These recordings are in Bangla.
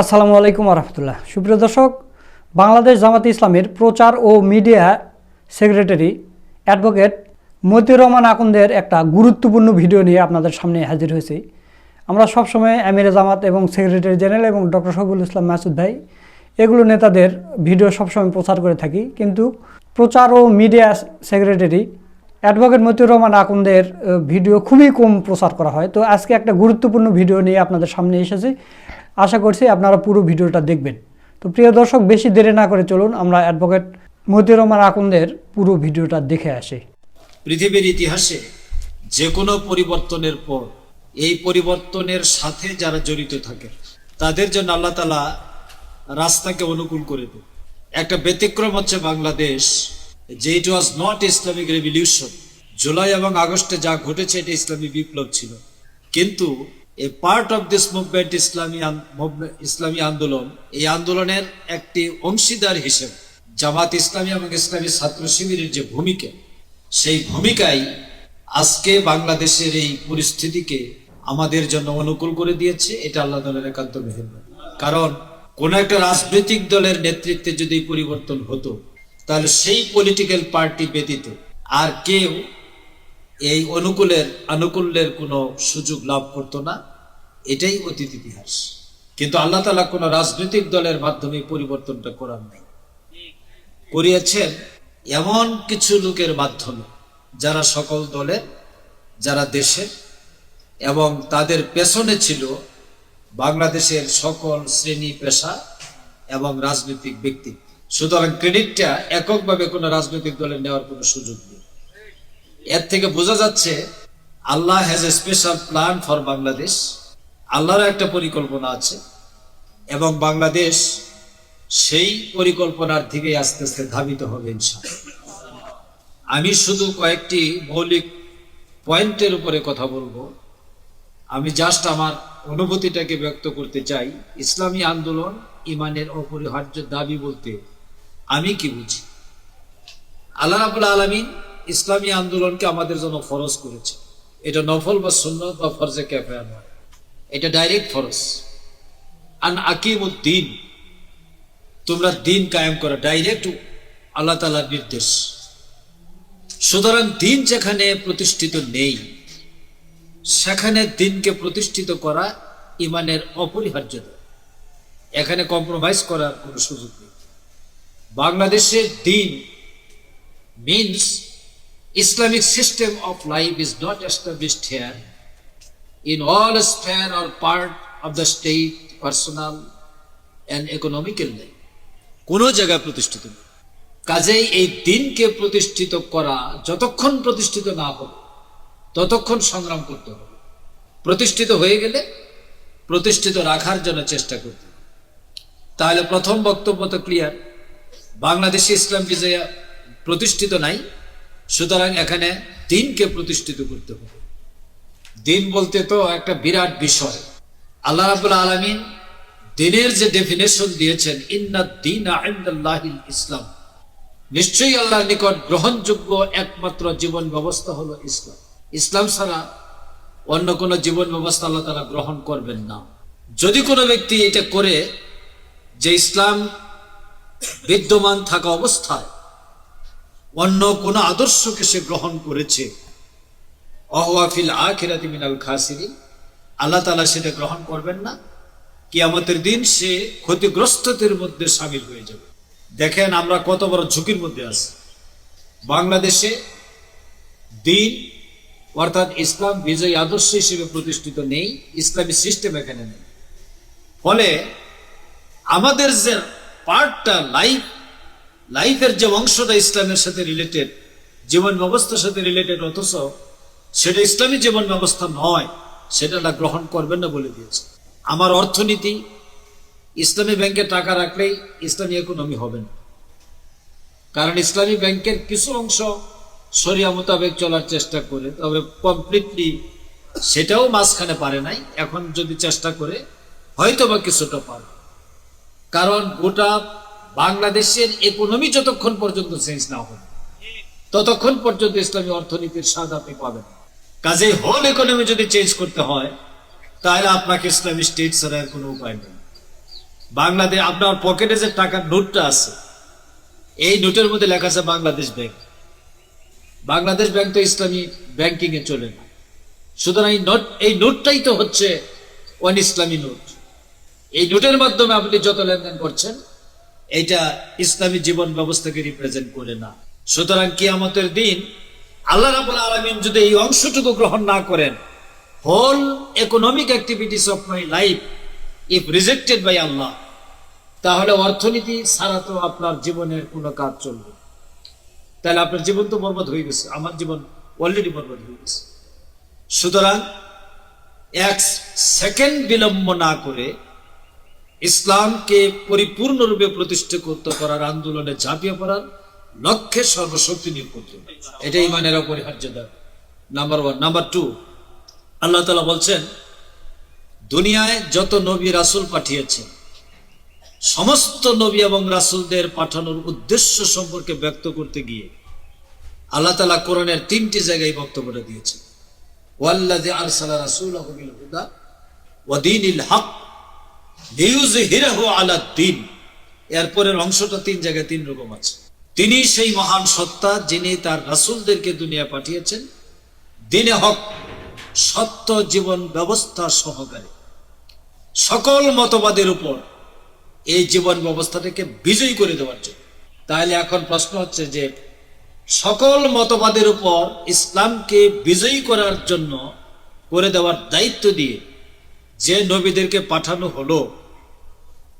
আসসালামু আলাইকুম রহমতুল্লাহ। সুপ্রিয় দর্শক, বাংলাদেশ জামাতে ইসলামের প্রচার ও media secretary advocate Motiur Rahman আকন্দের একটা গুরুত্বপূর্ণ ভিডিও নিয়ে আপনাদের সামনে হাজির হয়েছি। আমরা সবসময় আমিরে জামাত এবং সেক্রেটারি জেনারেল এবং ডক্টর শফিউল ইসলাম মাসুদ ভাই, এগুলো নেতাদের ভিডিও সবসময় প্রচার করে থাকি। কিন্তু প্রচার ও media secretary advocate Motiur Rahman আকন্দের video খুবই কম প্রচার করা হয়। তো আজকে একটা গুরুত্বপূর্ণ ভিডিও নিয়ে আপনাদের সামনে এসেছি। আশা করছি আপনারা পুরো ভিডিওটা দেখবেন। তো প্রিয় দর্শক, বেশি দেরি না করে চলুন, আমরা অ্যাডভোকেট মতিউর রহমান আকন্দের পুরো ভিডিওটা দেখে আসি। পৃথিবীর ইতিহাসে যে কোনো পরিবর্তনের পর, এই পরিবর্তনের সাথে যারা জড়িত থাকে, তাদের জন্য আল্লাহ তালা রাস্তাকে অনুকূল করে দেয় একটা ব্যতিক্রম হচ্ছে বাংলাদেশ, যে it was not Islamic revolution July এবং আগস্টে যা ঘটেছে, এটা ইসলামী বিপ্লব ছিল। কিন্তু a part of this movement ইসলামী ইসলামী আন্দোলন, এই আন্দোলনের একটি অংশীদার হিসেবে জামাত ইসলামী এবং ইসলামী ছাত্র শিবিরের যে ভূমিকা, সেই ভূমিকাই আজকে বাংলাদেশের এই পরিস্থিতিকে আমাদের জন্য অনুকূল করে দিয়েছে। এটা আল্লাহ দলের একান্ত মেহেরবানি। কারণ কোন একটা রাজনৈতিক দলের নেতৃত্বে যদি পরিবর্তন হতো, তাহলে সেই পলিটিক্যাল পার্টি ব্যতীত আর কেউ এই অনুকূলের, আনুকূল্যের কোনো সুযোগ লাভ করতো না। এটাই অতীত ইতিহাস। কিন্তু আল্লাহ তালা কোনো রাজনৈতিক দলের মাধ্যমে পরিবর্তনটা করার নাই। করিয়েছেন এমন কিছু লোকের মাধ্যমে, যারা সকল দলের, যারা দেশের, এবং তাদের পেছনে ছিল বাংলাদেশের সকল শ্রেণি পেশা এবং রাজনৈতিক ব্যক্তি। সুতরাং ক্রেডিটটা এককভাবে কোনো রাজনৈতিক দলের নেওয়ার কোনো সুযোগ নেই। এর থেকে বোঝা যাচ্ছে Allah has a special plan for Bangladesh আল্লাহর একটা পরিকল্পনা আছে এবং বাংলাদেশ সেই পরিকল্পনার দিকে আস্তে আস্তে ধাবিত হবে আমি শুধু কয়েকটি মৌলিক পয়েন্টের উপরে কথা বলব। আমি জাস্ট আমার অনুভূতিটাকে ব্যক্ত করতে চাই। ইসলামী আন্দোলন ইমানের অপরিহার্য দাবি বলতে আমি কি বুঝি? আল্লাহ রাবুল আলমিন ইসলামী আন্দোলনকে আমাদের জন্য ফরজ করেছে। এটা নফল বা সুন্নত বা ফরজে ক্যাফে নয়। এটা ডাইরেক্ট ফরজ। আন আকিম উদ্দিন তোমরা দিন কায়েম করো ডাইরেক্ট আল্লাহ তালার নির্দেশ। সুতরাং দিন যেখানে প্রতিষ্ঠিত নেই, সেখানে দিনকে প্রতিষ্ঠিত করা ইমানের অপরিহার্যতা এখানে কম্প্রোমাইজ করার কোনো সুযোগ নেই। বাংলাদেশের দিন means Islamic system of life is not established here in all sphere or part of the state, personal and economical life. কোনো জায়গায় প্রতিষ্ঠিত কাজেই এই দিনকে প্রতিষ্ঠিত করা যতক্ষণ প্রতিষ্ঠিত না হবে ততক্ষণ সংগ্রাম করতে হবে। প্রতিষ্ঠিত হয়ে গেলে প্রতিষ্ঠিত রাখার জন্য চেষ্টা করতে তাহলে প্রথম বক্তব্য তো ক্লিয়ার বাংলাদেশে ইসলাম বিজয়া প্রতিষ্ঠিত নাই। সুতরাং এখানে দিনকে প্রতিষ্ঠিত করতে হবে। দিন বলতে তো একটা বিরাট বিষয়। আল্লাহ রাবুল আলমিন দিনের যে ডেফিনেশন দিয়েছেন, ইন্না দিন ইসলাম। নিশ্চয়ই আল্লাহর নিকট গ্রহণযোগ্য একমাত্র জীবন ব্যবস্থা হলো ইসলাম। ইসলাম ছাড়া অন্য কোনো জীবন ব্যবস্থা আল্লাহ তারা গ্রহণ করবেন না। যদি কোনো ব্যক্তি এটা করে যে ইসলাম বিদ্যমান থাকা অবস্থায় অন্য কোনো আদর্শকে সে গ্রহণ করেছে। অহওয়াফিল আখিরাতি মিনাল খাসিরি আল্লাহ তালা সেটা গ্রহণ করবেন না। কিয়ামতের দিন সে ক্ষতিগ্রস্তদের মধ্যে সামিল হয়ে যাবে। দেখেন আমরা কত বড় ঝুঁকির মধ্যে আছি। বাংলাদেশে দিন, অর্থাৎ ইসলাম বিজয়ী আদর্শ হিসেবে প্রতিষ্ঠিত নেই, ইসলামী সিস্টেম এখানে নেই। ফলে আমাদের যে পার্টটা, লাইফ লাইফের যে অংশটা ইসলামের সাথে রিলেটেড জীবন ব্যবস্থার সাথে রিলেটেড অথচ সেটা ইসলামী জীবন ব্যবস্থা নয়, সেটা গ্রহণ করবেন না বলে দিয়েছে। আমার অর্থনীতি, ইসলামী ব্যাংকে টাকা রাখলেই ইসলামী ইকোনমি হবে না। কারণ ইসলামী ব্যাংকের কিছু অংশ সরিয়া মোতাবেক চলার চেষ্টা করে, তবে কমপ্লিটলি সেটাও মাঝখানে পারে নাই, এখন যদি চেষ্টা করে হয়তো বা কিছুটা পারে। কারণ গোটা বাংলাদেশের ইকোনমি যতক্ষণ পর্যন্ত চেঞ্জ না হবে, ততক্ষণ পর্যন্ত ইসলামী অর্থনীতির স্বাদ আপনি পাবেন। কাজে হোল ইকোনমি যদি চেঞ্জ করতে হয়, তাহলে আপনাকে ইসলামী স্টেট ছাড়া আর কোনো উপায় নেই। বাংলাদেশ, আপনার পকেটে যে টাকার নোটটা আছে, এই নোটের মধ্যে লেখা আছে বাংলাদেশ ব্যাংক বাংলাদেশ ব্যাংক তো ইসলামী ব্যাংকিং এ চলে না। সুতরাং এই নোট এই নোটটাই তো হচ্ছে ওয়ান ইসলামী নোট। এই নোটের মাধ্যমে আপনি যত লেনদেন করছেন এইটা ইসলামী জীবন ব্যবস্থাকে রিপ্রেজেন্ট করে না। সুতরাং কিয়ামতের দিন আল্লাহ রাবুল আলমিন যদি এই অংশটুকু গ্রহণ না করেন whole economic activities of my life if rejected by Allah তাহলে অর্থনীতি ছাড়া তো আপনার জীবনের কোনো কাজ চলবে তাহলে আপনার জীবন তো বরবাদ হয়ে গেছে, আমার জীবন অলরেডি বরবাদ হয়ে গেছে। সুতরাং এক সেকেন্ড বিলম্ব না করে ইসলামকে পরিপূর্ণরূপে প্রতিষ্ঠা করতে করার আন্দোলনে ঝাঁপিয়ে পড়ার লক্ষ্যে সর্বশক্তি নিয়োগ করতে এটা ইমানের অপরিহার্যতা। নাম্বার ওয়ান নাম্বার টু আল্লাহ তালা বলছেন, দুনিয়ায় যত নবী রাসূল পাঠিয়েছেন, সমস্ত নবী এবং রাসূলদের পাঠানোর উদ্দেশ্য সম্পর্কে ব্যক্ত করতে গিয়ে আল্লাহ তালা কোরআনের তিনটি জায়গায় বক্তব্যটা দিয়েছেন ওয়াল্লাযী আরসালা রাসূলাহু বিল হুদা ওয়া দীনিল হক এরপরের অংশটা তিন জায়গায় তিন রকম আছে। তিনি সেই মহান সত্তা যিনি তার রাসূলদেরকে দুনিয়া পাঠিয়েছেন। দিনে হক, সত্য জীবন ব্যবস্থা সহকারে। সকল মতবাদের উপর এই জীবন ব্যবস্থাটাকে বিজয়ী করে দেওয়ার জন্য। তাহলে এখন প্রশ্ন হচ্ছে যে, সকল মতবাদের উপর ইসলামকে বিজয়ী করার জন্য করে দেওয়ার দায়িত্ব দিয়ে যে নবীদেরকে পাঠানো হলো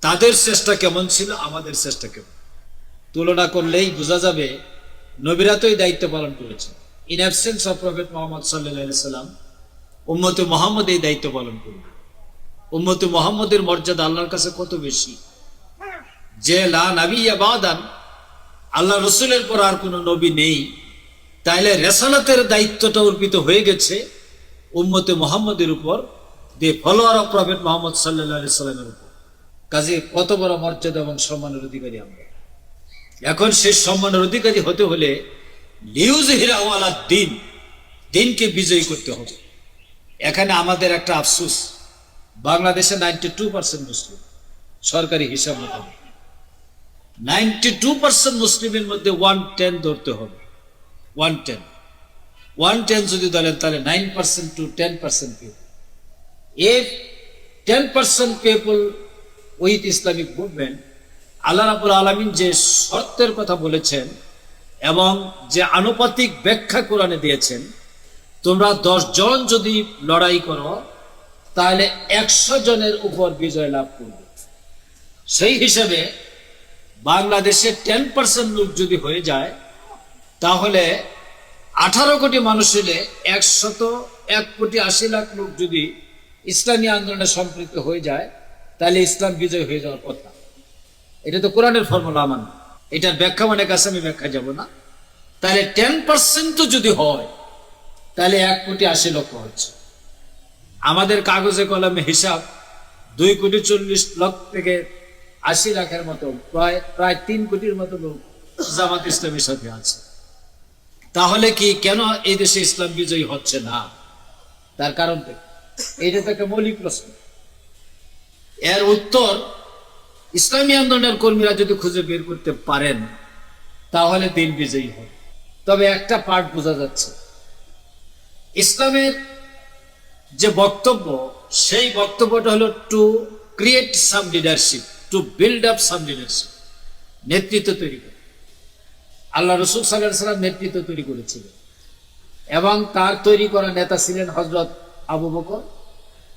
তাদের চেষ্টা কেমন ছিল? আমাদের চেষ্টা কেমন? তুলনা করলেই বোঝা যাবে নবীরা তো এই দায়িত্ব পালন করেছে in absence of prophet Muhammad সাল্লাহ সাল্লাম উম্মতে মোহাম্মদ এই দায়িত্ব পালন করবে। উম্মতে মোহাম্মদের মর্যাদা আল্লাহর কাছে কত বেশি? যে লা আল্লাহ রসুলের পর আর কোনো নবী নেই। তাইলে রেসালাতের দায়িত্বটা অর্পিত হয়ে গেছে উম্মতে মোহাম্মদের উপর the follower of prophet Muhammad সাল্লাহ সাল্লামের উপর। কাজে কত বড় মর্যাদা এবং সম্মানের অধিকারী আমরা। এখন সেই সম্মানের অধিকারী হতে হলে নিউজ হিরাওয়ালা দিন, দিনকে বিজয়ী করতে হবে। এখানে আমাদের একটা আফসুস, বাংলাদেশে নাইনটি টু পার্সেন্ট মুসলিম, সরকারি হিসাব মোতাবেক। নাইনটি টু পার্সেন্ট মুসলিমের মধ্যে ওয়ান টেন ধরতে হবে। ওয়ান টেন ওয়ান টেন যদি ধরেন, তাহলে nine percent to ten percent people if 10% people with Islamic movement আল্লাহ রাবুল আলমিন যে শর্তের কথা বলেছেন এবং যে আনুপাতিক ব্যাখ্যা কোরআনে দিয়েছেন, তোমরা জন যদি লড়াই করো, তাহলে একশো জনের উপর বিজয় লাভ করবে। সেই হিসেবে বাংলাদেশে টেন পার্সেন্ট লোক যদি হয়ে যায়, তাহলে আঠারো কোটি মানুষ হলে একশত এক কোটি আশি লাখ লোক যদি ইসলামী আন্দোলনে সম্পৃক্ত হয়ে যায় তাহলে ইসলাম বিজয় হয়ে যাওয়ার কথা। এটা তো কোরআনের ফর্মুলা আমার। এটার ব্যাখ্যা অনেক আছে আমি ব্যাখ্যা যাব না। তাহলে টেন পার্সেন্টও যদি হয়, তাহলে এক কোটি আশি লক্ষ হচ্ছে। আমাদের কাগজে কলমে হিসাব দুই কোটি চল্লিশ লক্ষ থেকে আশি লাখের মতো, প্রায় প্রায় তিন কোটির মতো লোক জামাত ইসলামের সাথে আছে। তাহলে কি কেন এই দেশে ইসলাম বিজয়ী হচ্ছে না? তার কারণ কি? এইটা তো একটা মৌলিক প্রশ্ন। এর উত্তর, ইসলামী আন্দোলনের কর্মীরা যদি খুঁজে বের করতে পারেন, তাহলে দিন বিজয়ী হবে। তবে একটা পার্ট বোঝা যাচ্ছে। ইসলামের যে বক্তব্য, সেই বক্তব্যটা হলো to create some leadership to build up some leadership নেতৃত্ব তৈরি করে। আল্লাহ রসুল সাল্লাহ সাল্লাম নেতৃত্ব তৈরি করেছিলেন। এবং তার তৈরি করা নেতা ছিলেন হজরত আবু বকর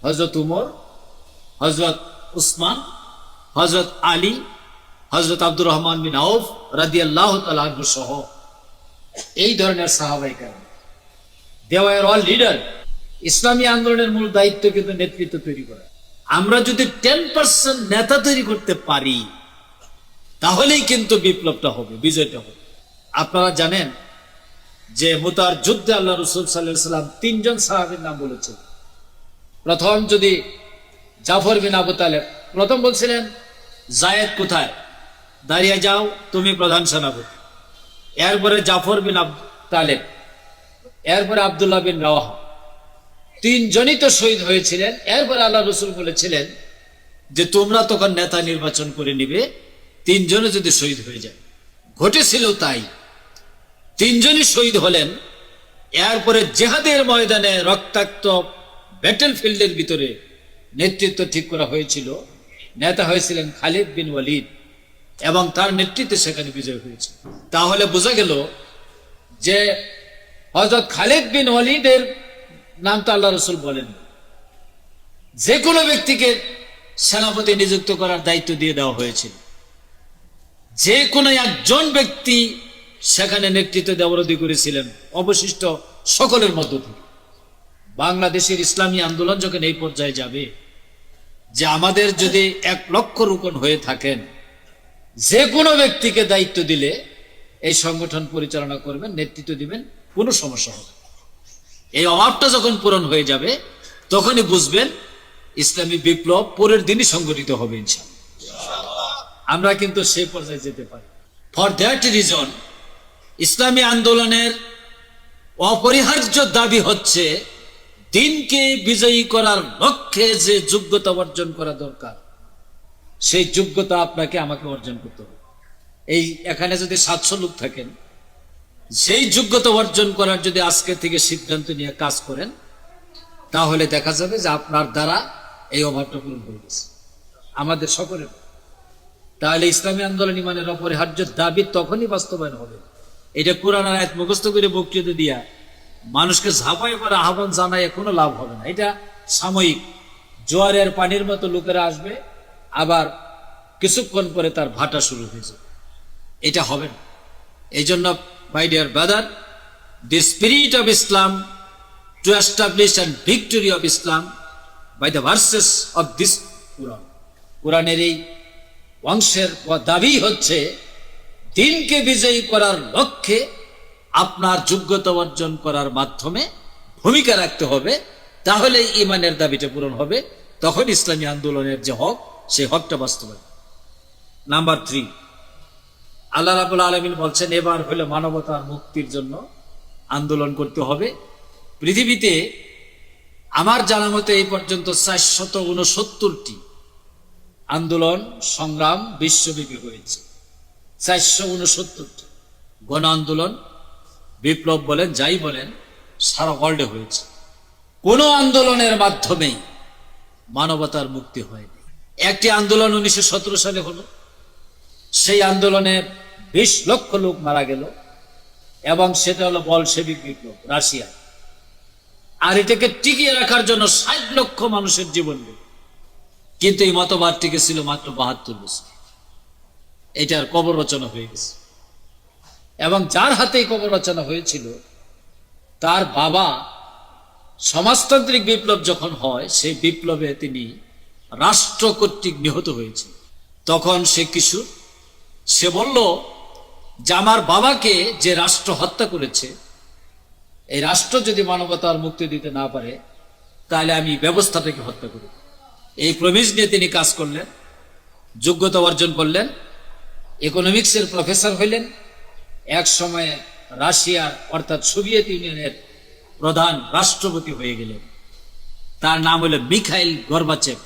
হজরত উমর হজরত উসমান হজরত আলী হজরত আব্দুর রহমান বিন আউফ রাদি আল্লাহ সহ। এই ধরনের সাহাবাই কারণ দেওয়ার অল লিডার ইসলামী আন্দোলনের মূল দায়িত্ব কিন্তু নেতৃত্ব তৈরি করা। আমরা যদি টেন পার্সেন্ট নেতা তৈরি করতে পারি, তাহলেই কিন্তু বিপ্লবটা হবে, বিজয়টা হবে। আপনারা জানেন যে মুতার যুদ্ধে আল্লাহ রসুল সাল্লাহ সাল্লাম তিনজন সাহাবির নাম বলেছেন। প্রথম যদি জাফর বিন আবু তালেব। প্রথম বলছিলেন, জায়েদ কোথায়? দাঁড়িয়ে যাও, তুমি প্রধান সেনাপতি। এরপরে জাফর বিন আব, তালেব। এরপরে আবদুল্লাহ বিন রাওয়াহা। তিনজনই তো শহীদ হয়েছিলেন। এরপরে আল্লাহ রসুল বলেছিলেন যে, তোমরা তখন নেতা নির্বাচন করে নিবে। তিনজনে যদি শহীদ হয়ে যায়। ঘটেছিল তাই। তিনজনই শহীদ হলেন। এরপরে জেহাদের ময়দানে রক্তাক্ত ব্যাটেল ফিল্ডের ভিতরে নেতৃত্ব ঠিক করা হয়েছিল। নেতা হয়েছিলেন খালিদ বিন ওয়ালিদ এবং তার নেতৃত্বে সেখানে বিজয় হয়েছে। তাহলে বোঝা গেল যে হজরত খালিদ বিন ওয়ালিদের নাম তো আল্লাহ রসুল বলেন। যে কোনো ব্যক্তিকে সেনাপতি নিযুক্ত করার দায়িত্ব দিয়ে দেওয়া হয়েছিল যে কোনো একজন ব্যক্তি সেখানে নেতৃত্ব দেওয়ারদি করেছিলেন অবশিষ্ট সকলের মধ্য থেকে। বাংলাদেশের ইসলামী আন্দোলন যখন এই পর্যায়ে যাবে, যে আমাদের যদি এক লক্ষ রোপণ হয়ে থাকেন, যে কোনো ব্যক্তিকে দায়িত্ব দিলে এই সংগঠন পরিচালনা করবেন, নেতৃত্ব দিবেন, কোনো সমস্যা হবে এই অভাবটা যখন পূরণ হয়ে যাবে, তখনই বুঝবেন ইসলামী বিপ্লব পরের দিনই সংগঠিত হবে আমরা কিন্তু সেই পর্যায়ে যেতে পারি। ফর দ্যাট রিজন ইসলামী আন্দোলনের অপরিহার্য দাবি হচ্ছে দিনকে বিজয়ী করার লক্ষ্যে যে যোগ্যতা অর্জন করা দরকার, সেই যোগ্যতা আপনাকে আমাকে অর্জন করতে হবে। এই এখানে যদি সাতশো লোক থাকেন, সেই যোগ্যতা অর্জন করার যদি আজকে থেকে সিদ্ধান্ত নিয়ে কাজ করেন, তাহলে দেখা যাবে যে আপনার দ্বারা এই অভাবটা পূরণ হয়ে গেছে। আমাদের সকলের। তাহলে ইসলামী আন্দোলন ইমানের অপরিহার্য দাবি তখনই বাস্তবায়ন হবে। এটা কোরআন আয়াত মুখস্থ করে বক্তৃতা দিয়া মানুষকে ঝাঁপাই করে আহ্বান জানায়, কোনো লাভ হবে না। এটা সাময়িক। জোয়ারের পানির মতো লোকেরা আসবে, আবার কিছুক্ষণ পরে তার ভাটা শুরু হয়ে যাবে। এটা হবে না। এই জন্য my dear brother the spirit of Islam to establish and victory of Islam by the verses of this Quran কোরআনের এই অংশের দাবি হচ্ছে, দিনকে বিজয়ী করার লক্ষ্যে আপনার যোগ্যতা অর্জন করার মাধ্যমে ভূমিকা রাখতে হবে তাহলে ইমানের দাবিটা পূরণ হবে। তখন ইসলামী আন্দোলনের যে হক, সেই হকটা বাস্তবায়ন। নাম্বার থ্রি আল্লাহ রাবুল আলমিন বলছেন, এবার হলো মানবতার মুক্তির জন্য আন্দোলন করতে হবে। পৃথিবীতে আমার জানা মতে এই পর্যন্ত চারশত উনসত্তরটি আন্দোলন, সংগ্রাম বিশ্বব্যাপী হয়েছে। চারশো উনসত্তরটি গণ আন্দোলন বিপ্লব বলেন, যাই বলেন, সারা ওয়ার্ল্ডে হয়েছে। কোন আন্দোলনের মাধ্যমেই মানবতার মুক্তি হয়নি। একটি আন্দোলন উনিশশো সতেরো সালে হলো। সেই আন্দোলনে বিশ লক্ষ লোক মারা গেল এবং সেটা হলো বলসেবিক বিপ্লব, রাশিয়া। আর এটাকে টিকিয়ে রাখার জন্য ষাট লক্ষ মানুষের জীবন কিন্তু এই মতবাদ টিকে ছিল মাত্র বাহাত্তর বছর। এটার কবর রচনা হয়ে গেছে। এবং যার হাতে কবর রচনা হয়েছিল, তার বাবা সমাজতান্ত্রিক বিপ্লব যখন হয়, সেই বিপ্লবে তিনি রাষ্ট্র কর্তৃক নিহত হয়েছে তখন সে কিশোর সে বলল, যে আমার বাবাকে যে রাষ্ট্র হত্যা করেছে, এই রাষ্ট্র যদি মানবতার মুক্তি দিতে না পারে, তাহলে আমি ব্যবস্থাটাকে হত্যা করি। এই প্রমিস নিয়ে তিনি কাজ করলেন, যোগ্যতা অর্জন করলেন ইকোনমিক্সের প্রফেসর হইলেন এক সময়ে রাশিয়ার অর্থাৎ সোভিয়েত ইউনিয়নের প্রধান রাষ্ট্রপতি হয়ে গেলেন। তার নাম হলো মিখাইল গর্বাচেভ।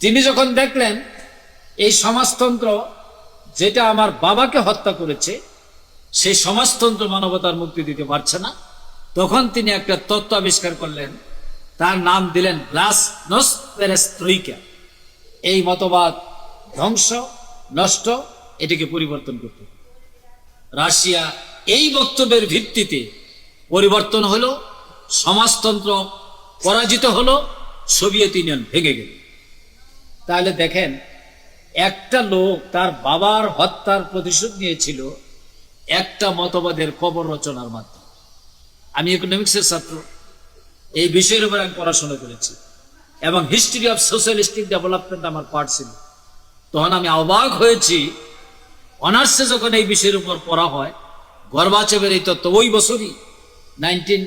তিনি যখন দেখলেন, এই সমাজতন্ত্র যেটা আমার বাবাকে হত্যা করেছে, সেই সমাজতন্ত্র মানবতার মুক্তি দিতে পারছে না, তখন তিনি একটা তত্ত্ব আবিষ্কার করলেন। তার নাম দিলেন গ্লাস নস্ত্রইকা এই মতবাদ ধ্বংস, নষ্ট, এটিকে পরিবর্তন করতে। রাশিয়া এই বক্তব্যের ভিত্তিতে পরিবর্তন হলো, সমাজতন্ত্র পরাজিত হলো, সোভিয়েত ইউনিয়ন ভেঙে গেল। তাহলে দেখেন, একটা লোক তার বাবার হত্যার প্রতিশোধ নিয়েছিল, একটা মতবাদের কবর রচনার মাধ্যমে। আমি ইকোনমিক্সের ছাত্র, এই বিষয়ের উপর আমি পড়াশোনা করেছি। এবং হিস্ট্রি অফ সোশ্যালিস্টিক ডেভেলপমেন্ট আমার পার্ট ছিল। তখন আমি অবাক হয়েছি অনার্সে যখন এই বিষয়ের উপর পড়া হয়, গর্বাচেবের এই তত্ত্ব ওই বছরই নাইনটিন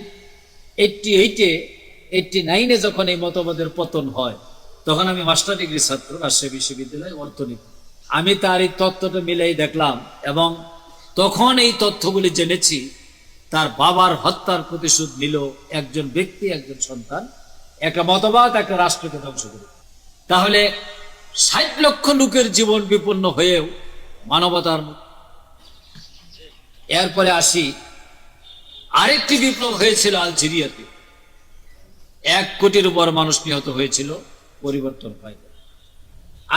এইটটি এইটে এইটটি নাইনে যখন এই মতবাদের পতন হয়, তখন আমি মাস্টার ডিগ্রি ছাত্র, রাজশাহী বিশ্ববিদ্যালয় অর্থনীতি। আমি তার এই তত্ত্বটা মিলাই দেখলাম এবং তখন এই তথ্যগুলি জেনেছি, তার বাবার হত্যার প্রতিশোধ নিল একজন ব্যক্তি, একজন সন্তান, একটা মতবাদ, একটা রাষ্ট্রকে ধ্বংস করে। তাহলে ষাট লক্ষ লোকের জীবন বিপন্ন হয়েও মানবতার এরপরে আসি, আরেকটি বিপ্লব হয়েছিল আলজেরিয়াতে। এক কোটির উপর মানুষ নিহত হয়েছিল, পরিবর্তন হয়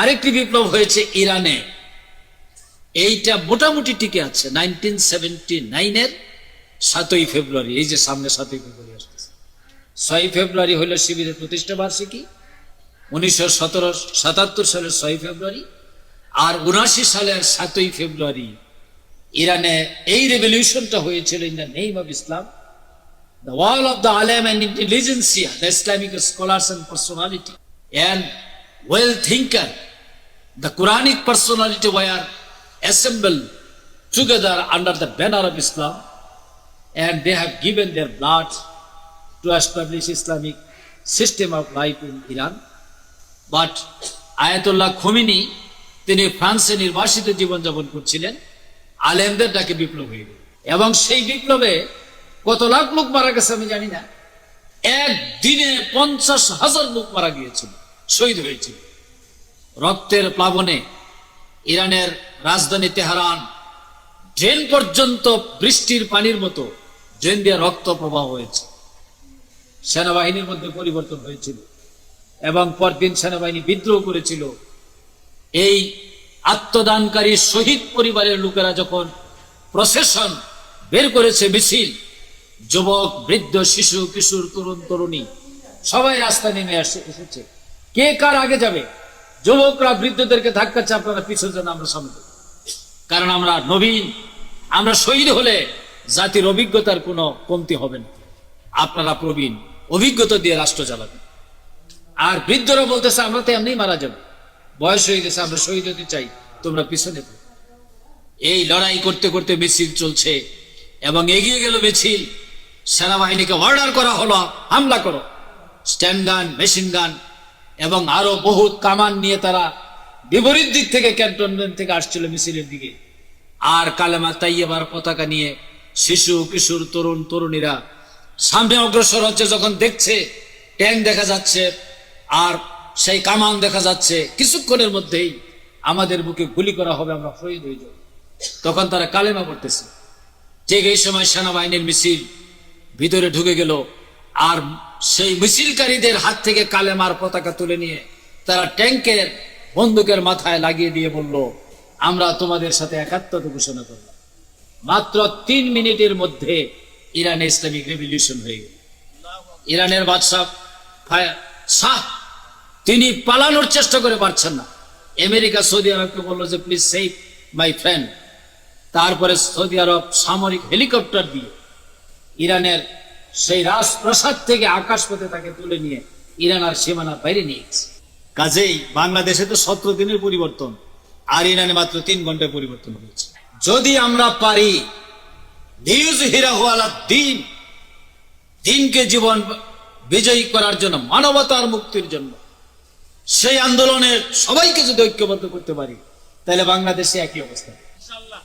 আরেকটি বিপ্লব হয়েছে ইরানে। এইটা মোটামুটি টিকে আছে, নাইনটিন সেভেন্টি নাইনের সাতই ফেব্রুয়ারি, এই যে সামনে সাতই ফেব্রুয়ারি আসতেছে। ছয় ফেব্রুয়ারি হলো শিবিরের প্রতিষ্ঠা বার্ষিকী উনিশশো সতেরো সাতাত্তর সালের ছয় ফেব্রুয়ারি আর উনাশি সালের সাতই ফেব্রুয়ারি ইরানে এই রেভলিউশনটা হয়েছিল in the name of Islam the wall of the আলেম and intelligentsia Islamic scholars personality and well thinker the Quranic personality were assemble together under the banner of Islam and they have Islamic system of life in Iran but Ayatollah Khomeini তিনি ফ্রান্সে নির্বাসিত জীবনযাপন করছিলেন। আলেমদের ডাকে বিপ্লব হয়ে গেল। এবং সেই বিপ্লবে কত লাখ লোক মারা গেছে আমি জানি না। একদিনে পঞ্চাশ হাজার লোক মারা গিয়েছিল, শহীদ হয়েছিল। রক্তের প্লাবনে ইরানের রাজধানী তেহরান ড্রেন পর্যন্ত বৃষ্টির পানির মতো ড্রেন দিয়ে রক্ত প্রবাহ হয়েছে। সেনাবাহিনীর মধ্যে পরিবর্তন হয়েছিল এবং পরদিন সেনাবাহিনী বিদ্রোহ করেছিল এই আত্মদানকারী শহীদ পরিবারের লোকেরা যখন প্রসেশন বের করেছে মিছিল, যুবক, বৃদ্ধ, শিশু, কিশোর, তরুণ, তরুণী, সবাই রাস্তা নেমে আসে, এসেছে। কে কার আগে যাবে? যুবকরা, বৃদ্ধদেরকে ধাক্কা চাপড়া পিছনে যেন আমরা সামনে কারণ আমরা নবীন, আমরা শহীদ হলে জাতির অভিজ্ঞতার কোনো কমতি হবে না। আপনারা প্রবীণ, অভিজ্ঞতা দিয়ে রাষ্ট্র চালাবেন। আর বৃদ্ধরা বলতেছে, আমরা তো এমনি মারা যাব। বয়স হয়ে গেছে, আমরা শহীদ হতে চাই, তোমরা পিছনে এই লড়াই করতে করতে মিছিল চলছে এবং এগিয়ে গেল মিছিল। সেনাবাহিনীকে অর্ডার করা হলো, হামলা করো। স্ট্যান্ড গান মেশিন গান এবং আরও বহুত কামান নিয়ে তারা বিপরীত দিক থেকে ক্যান্টনমেন্ট থেকে আসছিল মিছিলের দিকে। আর কালেমা তাইয়েবার পতাকা নিয়ে শিশু, কিশোর, তরুণ, তরুণীরা সামনে অগ্রসর হচ্ছে, যখন দেখছে ট্যাঙ্ক দেখা যাচ্ছে, আর সেই কামান দেখা যাচ্ছে। কিছুক্ষণের মধ্যেই আমাদের বুকে গুলি করা হবে, আমরা শহীদ হয়ে যাব। তখন তারা কালেমা করতেছে ঠিক এই সময় সেনাবাহিনীর মিছিল ভিতরে ঢুকে গেল। আর সেই মিছিলকারীদের হাত থেকে কালেমার পতাকা তুলে নিয়ে তারা ট্যাঙ্কের বন্দুকের মাথায় লাগিয়ে দিয়ে বলল, আমরা তোমাদের সাথে একাত্মতা ঘোষণা করলাম। মাত্র তিন মিনিটের মধ্যে ইরানে ইসলামিক রেভলিউশন হয়ে গেল। ইরানের বাদশাহ শাহ তিনি পালানোর চেষ্টা করে পারছেন না। আমেরিকা, সৌদি আরবকে বলল যে প্লিজ সেভ মাই ফ্রেন্ড তারপরে সৌদি আরব সামরিক হেলিকপ্টার দিয়ে ইরানের সেই রাজপ্রাসাদ থেকে আকাশপথে তাকে তুলে নিয়ে ইরান আর সীমানার বাইরে নিয়ে গেছে। কাজেই বাংলাদেশে তো সতেরো দিনের পরিবর্তন, আর ইরানে মাত্র তিন ঘন্টায় পরিবর্তন হয়েছে। যদি আমরা পারি, নিউজ হিরা হওয়ালা দিন, দিনকে জীবন বিজয়ী করার জন্য, মানবতার মুক্তির জন্য সেই আন্দোলনে সবাইকে যদি ঐক্যবদ্ধ করতে পারি তাহলে বাংলাদেশে একই অবস্থা।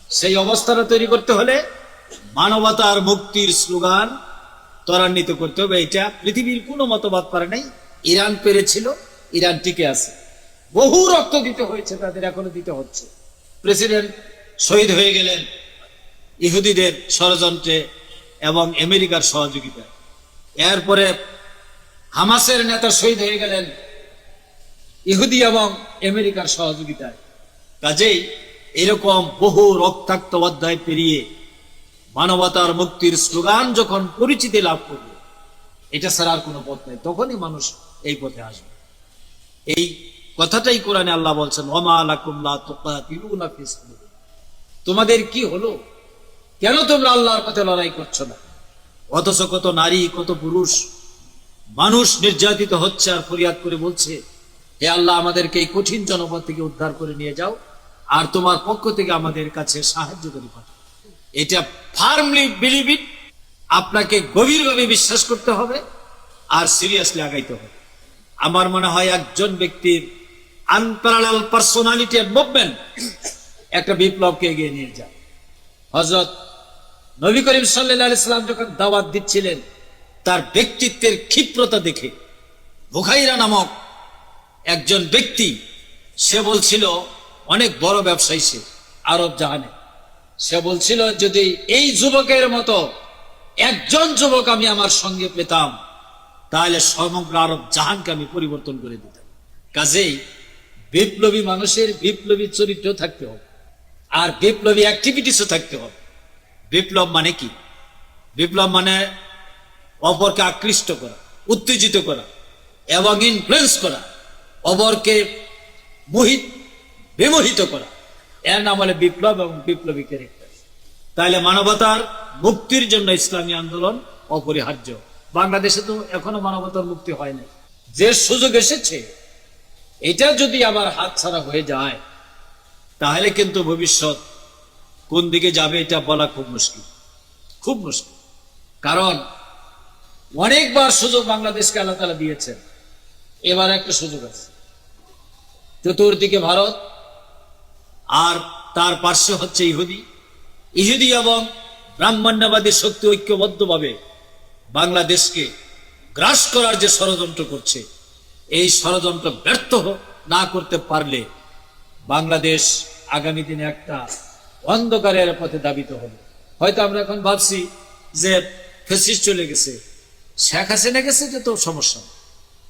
সেই অবস্থাটা তৈরি করতে হলে মানবতার মুক্তির স্লোগান ত্বরান্বিত করতে হবে। এটা পৃথিবীর কোনো মতবাদ পারে নাই। ইরান পেরেছিল ইরান টিকে আছে। বহু রক্ত দিতে হয়েছে তাদের এখনও দিতে হচ্ছে। প্রেসিডেন্ট শহীদ হয়ে গেলেন ইহুদিদের ষড়যন্ত্রে এবং আমেরিকার সহযোগিতায়। এরপরে হামাসের নেতা শহীদ হয়ে গেলেন ইহুদি এবং আমেরিকার সহযোগিতায়। কাজেই এরকম বহু রক্তাক্ত অধ্যায় পেরিয়ে মানবতার মুক্তির স্লোগান যখন পরিচিতি লাভ করবে, এটা ছাড়া আর কোনো পথ নেই। তখনই মানুষ এই পথে আসবে। এই কথাটাই কোরআনে আল্লাহ বলছেন তোমাদের কি হলো? কেন তোমরা আল্লাহর পথে লড়াই করছ না? অথচ কত নারী, কত পুরুষ মানুষ নির্যাতিত হচ্ছে আর ফরিয়াদ করে বলছে হে আল্লাহ, আমাদেরকে এই কঠিন জনপদ থেকে উদ্ধার করে নিয়ে যাও আর তোমার পক্ষ থেকে আমাদের কাছে সাহায্য করে পাঠাও। এটা ফার্মলি বিলিভ ইট আপনাকে গভীরভাবে বিশ্বাস করতে হবে আর সিরিয়াসলি আগাইতে হবে। আমার মনে হয় একজন ব্যক্তির আনপ্যারাল পার্সোনালিটি এন্ড মুভমেন্ট একটা বিপ্লবকে এগিয়ে নিয়ে যায়। হজরত নবী করিম সাল্লাহ ইসলাম যখন দাওয়াত দিচ্ছিলেন, তার ব্যক্তিত্বের ক্ষিপ্রতা দেখে বুখাইরা নামক একজন ব্যক্তি, সে বলছিল, অনেক বড় ব্যবসায়ী সে, আরব জাহানে। সে বলছিল, যদি এই যুবকের মতো একজন যুবক আমি আমার সঙ্গে পেতাম, তাহলে সমগ্র আরব জাহানকে আমি পরিবর্তন করে দিতাম। কাজেই বিপ্লবী মানুষের বিপ্লবী চরিত্র থাকতে হবে, আর বিপ্লবী অ্যাক্টিভিটিসও থাকতে হবে। বিপ্লব মানে কি? বিপ্লব মানে অপরকে আকৃষ্ট করা, উত্তেজিত করা, এবং ইনফ্লুয়েন্স করা। অপরকে মোহিত, বিমোহিত করা। এর নাম হলে বিপ্লব এবং বিপ্লবী ক্যারেক্টার তাহলে মানবতার মুক্তির জন্য ইসলামী আন্দোলন অপরিহার্য। বাংলাদেশে তো এখনও মানবতার মুক্তি হয় নাই। যে সুযোগ এসেছে, এটা যদি আবার হাতছাড়া হয়ে যায়, তাহলে কিন্তু ভবিষ্যৎ কোন দিকে যাবে এটা বলা খুব মুশকিল। খুব মুশকিল। কারণ অনেকবার সুযোগ বাংলাদেশকে আল্লাহ তালা দিয়েছেন। এবার একটা সুযোগ আছে। চতুর্দিকে ভারত, আর তার পার্শ্বে হচ্ছে ইহুদি। ইহুদি এবং ব্রাহ্মণ্যবাদী শক্তি ঐক্যবদ্ধভাবে বাংলাদেশকে গ্রাস করার যে ষড়যন্ত্র করছে, এই ষড়যন্ত্র ব্যর্থ না করতে পারলে বাংলাদেশ আগামী দিনে একটা অন্ধকারের পথে দাবিত হবে। হয়তো আমরা এখন ভাবছি যে ফেসিস চলে গেছে। শেখ হাসিনা গেছে যে তো সমস্যা।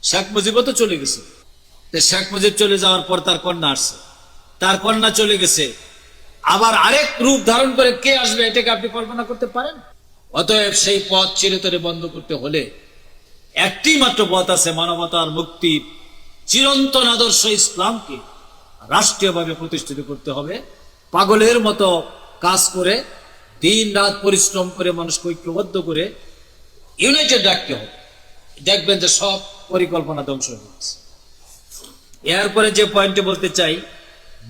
শেখ মুজিবও তো চলে গেছে। শেখ মুজিব চলে যাওয়ার পর তার কন্যা আসছে। তার কন্যা চলে গেছে। আবার আরেক রূপ ধারণ করে কে আসবে এটাকে আপনি কল্পনা করতে পারেন? অতএব সেই পথ চিরতরে বন্ধ করতে হলে একটি মাত্র পথ আছে মানবতার মুক্তির চিরন্তন আদর্শ ইসলামকে রাষ্ট্রীয়ভাবে প্রতিষ্ঠিত করতে হবে। পাগলের মতো কাজ করে, দিন রাত পরিশ্রম করে, মানুষকে ঐক্যবদ্ধ করে ইউনাইটেড রাখতে হবে। দেখবেন যে সব পরিকল্পনা ধ্বংস হয়ে যাচ্ছে। এরপরে যে পয়েন্টে বলতে চাই,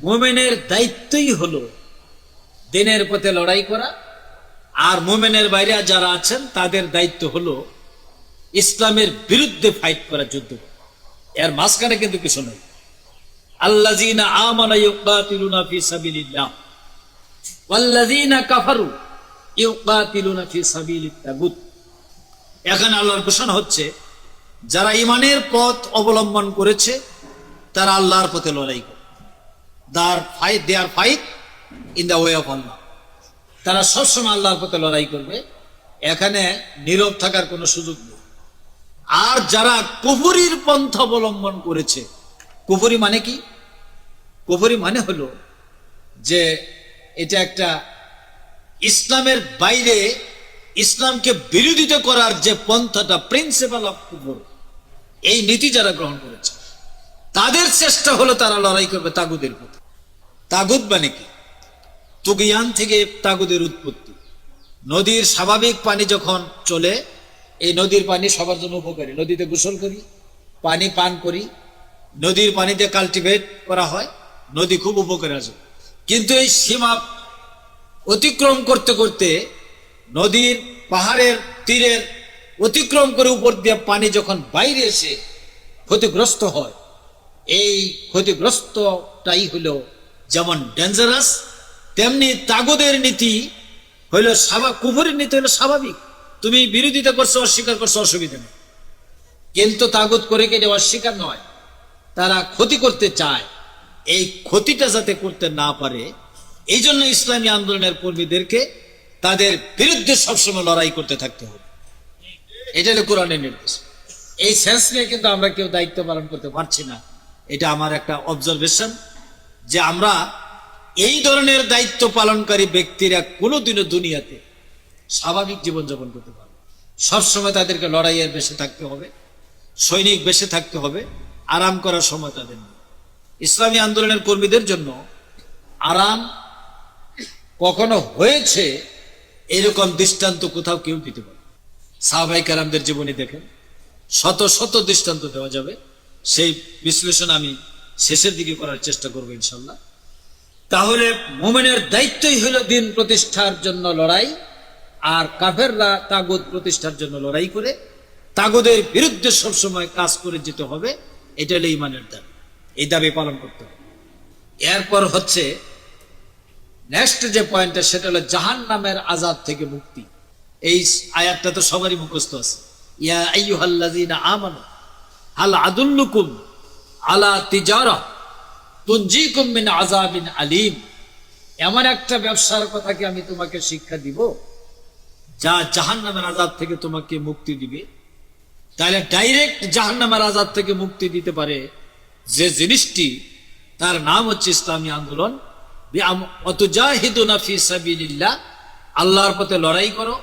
মোমেনের দায়িত্বই হলো দিনের পথে লড়াই করা, আর মোমেনের বাইরে যারা আছেন, তাদের দায়িত্ব হলো ইসলামের বিরুদ্ধে ফাইট করা যুদ্ধ এর মাঝখানে কিন্তু কিছু নেই। এখানে আল্লাহর ঘোষণা হচ্ছে যারা ইমানের পথ অবলম্বন করেছে, তারা আল্লাহর পথে লড়াই করে। There fight they are fight in the way of Allah তারা সবসময় আল্লাহর পথে লড়াই করবে। এখানে নীরব থাকার কোনো সুযোগ নেই। আর যারা কুফুরির পন্থ অবলম্বন করেছে, কুফুরি মানে কি? কুফুরি মানে হলো যে এটা একটা ইসলামের বাইরে ইসলামকে বিরোধিতা করার যে পন্থাটা প্রিন্সিপাল অফ কুফর। এই নীতি যারা গ্রহণ করেছে, তাদের চেষ্টা হলো তারা লড়াই করবে তাগুদের প্রতি। তাগুদ মানে কি? তুগিয়ান থেকে তাগুদের উৎপত্তি। নদীর স্বাভাবিক পানি যখন চলে, এই নদীর পানি সবার জন্য উপকারী। নদীতে গোসল করি, পানি পান করি, নদীর পানিতে কাল্টিভেট করা হয়, নদী খুব উপকারী আছে কিন্তু এই সীমা অতিক্রম করতে করতে নদীর পাহাড়ের তীরের অতিক্রম করে উপর দিয়ে পানি যখন বাইরে এসে ক্ষতিগ্রস্ত হয়, এই ক্ষতিগ্রস্তটাই হলো যেমন ডেঞ্জারাস তেমনি তাগদের নীতি হইল স্বাভাবিক কুফরের নীতি হলো স্বাভাবিক। তুমি বিরোধিতা করছ, অস্বীকার করছ, অসুবিধা নেই। কিন্তু তাগত করে কেটে অস্বীকার নয়, তারা ক্ষতি করতে চায়। এই ক্ষতিটা যাতে করতে না পারে এই জন্য ইসলামী আন্দোলনের কর্মীদেরকে তাদের বিরুদ্ধে সবসময় লড়াই করতে থাকতে হবে। এটা হলো কোরআনের নির্দেশ এই সেন্স নিয়ে কিন্তু আমরা কেউ দায়িত্ব পালন করতে পারছি না এটা আমার একটা অবজারভেশন যে আমরা এই ধরনের দায়িত্ব পালনকারী ব্যক্তিরা কোনোদিনও দুনিয়াতে স্বাভাবিক জীবনযাপন করতে পারবে। সবসময় তাদেরকে লড়াইয়ের বেশে থাকতে হবে, সৈনিক বেশে থাকতে হবে, আরাম করার সময় তাদের। ইসলামী আন্দোলনের কর্মীদের জন্য আরাম কখনো হয়েছে এরকম দৃষ্টান্ত কোথাও কেউ দিতে পারে সাহাবাই কারামদের জীবনী দেখেন শত শত দৃষ্টান্ত দেওয়া যাবে। সেই বিশ্লেষণ আমি শেষের দিকে করার চেষ্টা করব ইনশাল্লাহ তাহলে মোমেনের দায়িত্বই হলো দিন প্রতিষ্ঠার জন্য লড়াই, আর কাফেররা তাগুদ প্রতিষ্ঠার জন্য লড়াই করে। তাগুদের বিরুদ্ধে সবসময় কাজ করে যেতে হবে, এটা হলো ইমানের দাবি। এই দাবি পালন করতে হবে। এরপর হচ্ছে নেক্সট যে পয়েন্টটা সেটা হলো জাহান নামের আজাদ থেকে মুক্তি। এই আয়াতটা তো সবারই মুখস্থ আছে। ইয়া আইয়ুহাল্লাযীনা আমানু, হাল আদুল্লুকুম আলা তিজারা তুনজিকুম মিন আযাবিন আলিম। এমন একটা ব্যবসার কথা কি আমি তোমাকে শিক্ষা দিব, যা জাহান্নামের আজাদ থেকে তোমাকে মুক্তি দিবে। তাহলে ডাইরেক্ট জাহান্নামের আজাদ থেকে মুক্তি দিতে পারে যে জিনিসটি, তার নাম হচ্ছে ইসলামী আন্দোলন। অতুজাহিদুনা ফি সাবিলিল্লাহ, আল্লাহর পথে লড়াই করো।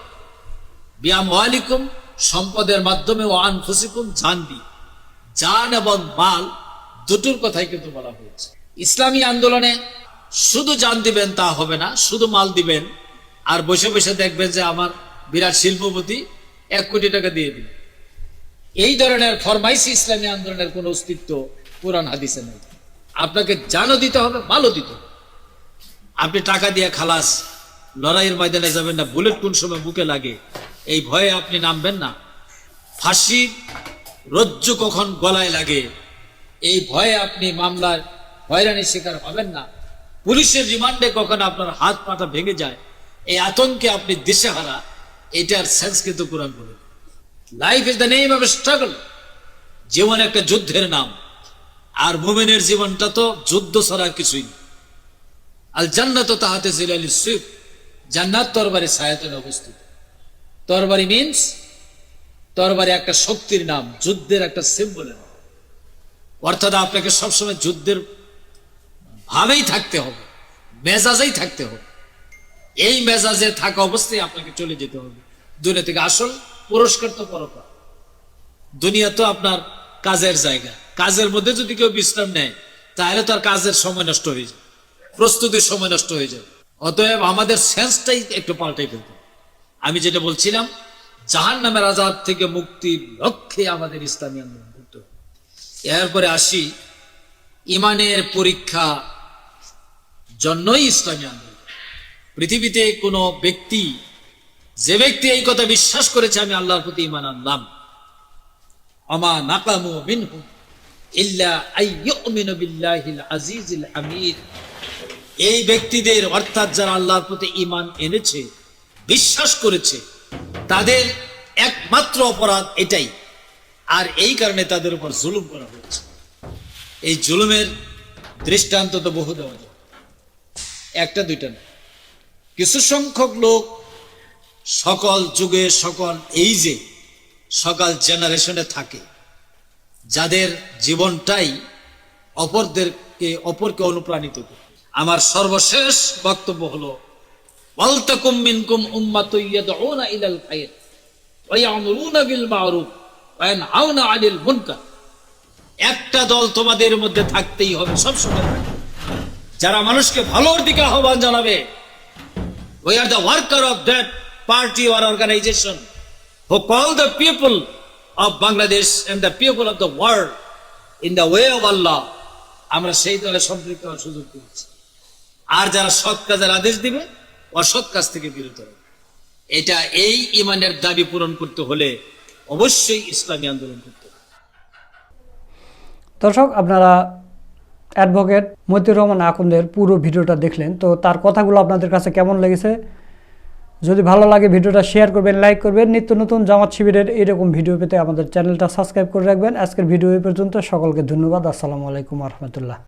বিয়াম ওয়ালিকুম সম্পদের মাধ্যমে ওয়ান ফুসিকুম জান দি জান এবং মাল দুটোর কথাই কিন্তু বলা হয়েছে। ইসলামী আন্দোলনে শুধু জান দিবেন তা হবে না, শুধু মাল দিবেন, আর বসে বসে দেখবেন যে আমার বিরাট শিল্পপতি এক কোটি টাকা দিয়ে দিন এই ধরনের ফরমাইসি ইসলামী আন্দোলনের কোনো অস্তিত্ব কোরআন হাদিসে নেই। আপনাকে জানও দিতে হবে, মালও দিতে হবে। আপনি টাকা দিয়ে খালাস, লড়াইয়ের ময়দানে যাবেন না, বুলেট কোন সময় বুকে লাগে? এই ভয়ে আপনি নামবেন না। ফাঁসি রজ্জু কখন গলায় লাগে, এই ভয়ে আপনি মামলার হয়রানির শিকার হবেন না। পুলিশের রিমান্ডে কখন আপনার হাত পাটা ভেঙে যায়, এই আতঙ্কে আপনি দিশেহারা, এটার সেন্স কিন্তু কোরআন বলে life is the name of struggle জীবন একটা যুদ্ধের নাম। আর মোমেনের জীবনটা তো যুদ্ধ ছাড়া কিছুই আল জান্নাত তাহাতে জিলালি সুইফ জান্নাত তরবারি সায়াতের অবস্থিত। তরবারি মিন্স তরবারি একটা শক্তির নাম, যুদ্ধের একটা সিম্বলের অর্থাৎ আপনাকে সবসময় যুদ্ধের ভাবেই থাকতে হবে, মেজাজেই থাকতে হবে। এই মেজাজে থাকা অবস্থায় আপনাকে চলে যেতে হবে। দুনিয়া থেকে আসল পুরস্কার তো পরপর। দুনিয়া তো আপনার কাজের জায়গা। কাজের মধ্যে যদি কেউ বিশ্রাম নেয়, তাহলে তো আর কাজের সময় নষ্ট হয়ে যায়, প্রস্তুতির সময় নষ্ট হয়ে যায়। অতএব আমাদের সেন্সটাই একটু পাল্টাই ফেলতে। আমি যেটা বলছিলাম জাহান নামের আজাদ থেকে মুক্তির লক্ষ্যে আমাদের ইসলামী আন্দোলন করতে হবে। এরপরে আসি, ইমানের পরীক্ষা জন্যই ইসলামী আন্দোলন। পৃথিবীতে কোনো ব্যক্তি, যে ব্যক্তি এই কথা বিশ্বাস করেছে, আমি আল্লাহর প্রতি ইমান আনলাম। আমা নাকামু মিনহুম ইল্লা আইয়ুমিনু বিল্লাহিল আজিজিল হামিদ এই ব্যক্তিদের, অর্থাৎ যারা আল্লাহর প্রতি ইমান এনেছে বিশ্বাস করেছে। তাদের একমাত্র অপরাধ এটাই। আর এই কারণে তাদের উপর জুলুম করা হয়েছে। এই জুলুমের দৃষ্টান্ত তো বহু দেওয়া যায়। একটা, দুইটা না। কিছু সংখ্যক লোক সকল যুগে, সকল এই যে, সকল জেনারেশনে থাকে। যাদের জীবনটাই অপরদেরকে, অপরকে অনুপ্রাণিত করে। আমার সর্বশেষ বক্তব্য হলো ওয়ালতাকুম মিনকুম উম্মাতুন ইয়াদউনা ইলাল খায়র ওয়া ইয়ামুরুনা বিল মারুফ ওয়া ইয়ানহাউনা আনিল মুনকার। একটা দল তোমাদের মধ্যে থাকতেই হবে, সব সময় যারা মানুষকে ভালোর দিকে আহ্বান জানাবে, We are the worker of that party or organization who call the people of Bangladesh and the people of the world in the way of Allah. আমরা সেই দলে সম্পৃক্ত হওয়ার সুযোগ পেয়েছি। আর যারা সৎ কাজের আদেশ দিবে অসৎ কাজ থেকে বিরত এটা এই ইমানের দাবি পূরণ করতে হলে অবশ্যই ইসলামী আন্দোলন করতে হবে। দর্শক, আপনারা অ্যাডভোকেট মতিউর রহমান আকন্দের পুরো ভিডিওটা দেখলেন। তো তার কথাগুলো আপনাদের কাছে কেমন লেগেছে? যদি ভালো লাগে ভিডিওটা শেয়ার করবেন, লাইক করবেন। নিত্য নতুন জামাত শিবিরের এরকম ভিডিও পেতে আমাদের চ্যানেলটা সাবস্ক্রাইব করে রাখবেন। আজকের ভিডিও এই পর্যন্ত। সকলকে ধন্যবাদ। আসসালামু আলাইকুম রহমতুল্লাহ।